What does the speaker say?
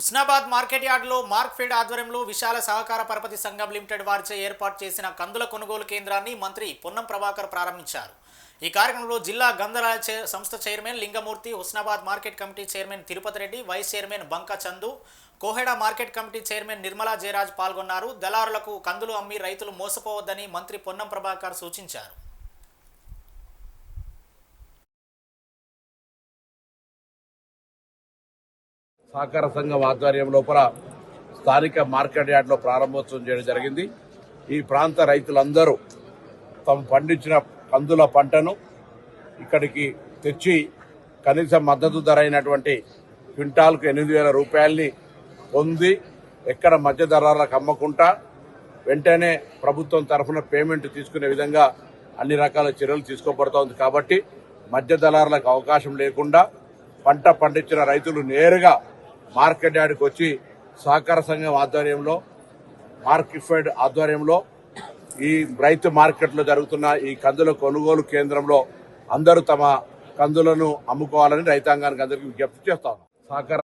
Husnabad market యార్డులో మార్క్ఫెడ్ ఆధ్వర్యంలో విశాల సహకార పరపతి సంఘం లిమిటెడ్ వారిచే ఏర్పాటు చేసిన కందుల కొనుగోలు కేంద్రాన్ని మంత్రి పొన్నం ప్రభాకర్ ప్రారంభించారు. ఈ కార్యక్రమంలో జిల్లా గంధరాల సంస్థ chairman Lingamurthy Husnabad market committee chairman Tirupati Reddy vice chairman Banka Chandu Koheda market committee chairman Nirmala Jayaraj పాల్గొన్నారు. దళారులకు కందులు అమ్మి రైతులు మోసపోవద్దని మంత్రి పొన్నం ప్రభాకర్ సూచించారు. సహకార సంఘం ఆధ్వర్యం లోపల స్థానిక మార్కెట్ యార్డ్లో ప్రారంభోత్సవం చేయడం జరిగింది. ఈ ప్రాంత రైతులందరూ తాము పండించిన కందుల పంటను ఇక్కడికి తెచ్చి కనీస మద్దతు ధర అయినటువంటి క్వింటాల్కు ఎనిమిది వేల రూపాయల్ని పొంది ఎక్కడ మధ్య ధరలకు అమ్మకుండా వెంటనే ప్రభుత్వం తరఫున పేమెంట్ తీసుకునే విధంగా అన్ని రకాల చర్యలు తీసుకోబడుతోంది. కాబట్టి మధ్య దళారులకు అవకాశం లేకుండా పంట పండించిన రైతులు నేరుగా మార్కెట్ యార్డ్కి వచ్చి సహకార సంఘం ఆధ్వర్యంలో మార్కెట్ ఆధ్వర్యంలో ఈ రైతు మార్కెట్లో జరుగుతున్న ఈ కందుల కొనుగోలు కేంద్రంలో అందరూ తమ కందులను అమ్ముకోవాలని రైతాంగానికి అందరికీ విజ్ఞప్తి చేస్తాను సహకార